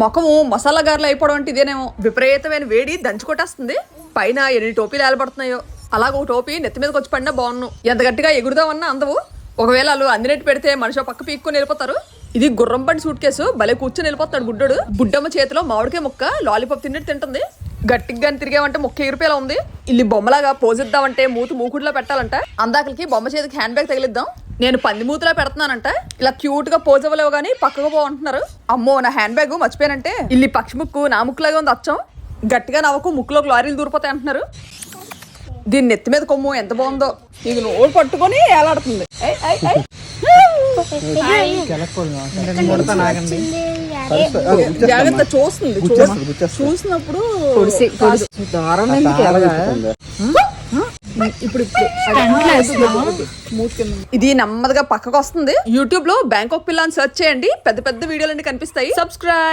ముఖము మసాలా గారెలు అయిపోవడం అంటే ఇదేనేమో విపరీతమైన వేడి దంచుకొట్టేస్తుంది పైన ఎన్ని టోపీలు ఏలబడుతున్నాయో అలాగ ఒక టోపీ నెత్తి మీదకి వచ్చి పడినా బాగున్ను ఎంత గట్టిగా ఎగురుదామన్నా అందవు. ఒకవేళ వాళ్ళు అందినట్టు పెడితే మనిషి పక్క పీక్కుని వెళ్ళిపోతారు. ఇది గుర్రం బండి సూట్ కేసు భలే కూర్చొని వెళ్ళిపోతాడు గుడ్డోడు. బుడ్డమ్మ చేతిలో మామిడికాయ ముక్క లాలీపాప్ తిన్నట్టు తింటుంది. గట్టిగా తిరిగామంటే ముక్క ఎగిరిపోయేలా ఉంది. ఇల్లు బొమ్మలాగా పోజిద్దామంటే మూతి మూకుడులో పెట్టాలంట. అందాకలకి బొమ్మ చేతికి హ్యాండ్ బ్యాగ్ తగిలిద్దాం. నేను పంది మూతిలా పెడుతున్నానంట. ఇలా క్యూట్గా పోజ్ అవ్వలేవు కానీ పక్కకు పోంటున్నారు అమ్మో నా హ్యాండ్ బ్యాగ్ మర్చిపోయానంటే. ఇల్లి పక్షి ముక్కు నా ముక్కులాగా ఉంది అచ్చం. గట్టిగా నవ్వకు ముక్కులోకి లారీలు దూరిపోతాయి అంటున్నారు. దీని నెత్తి మీద కొమ్ము ఎంత బాగుందో. ఇది నోరు పట్టుకొని ఏలాడుతుంది. జాగ్రత్త చూస్తుంది. చూసినప్పుడు. ఇప్పుడు ఇప్పుడు. ఇది నెమ్మదిగా పక్కకు వస్తుంది యూట్యూబ్లో బ్యాంకాక్ పిల్ల అని సెర్చ్ చేయండి. పెద్ద పెద్ద వీడియోలన్నీ కనిపిస్తాయి. సబ్స్క్రైబ్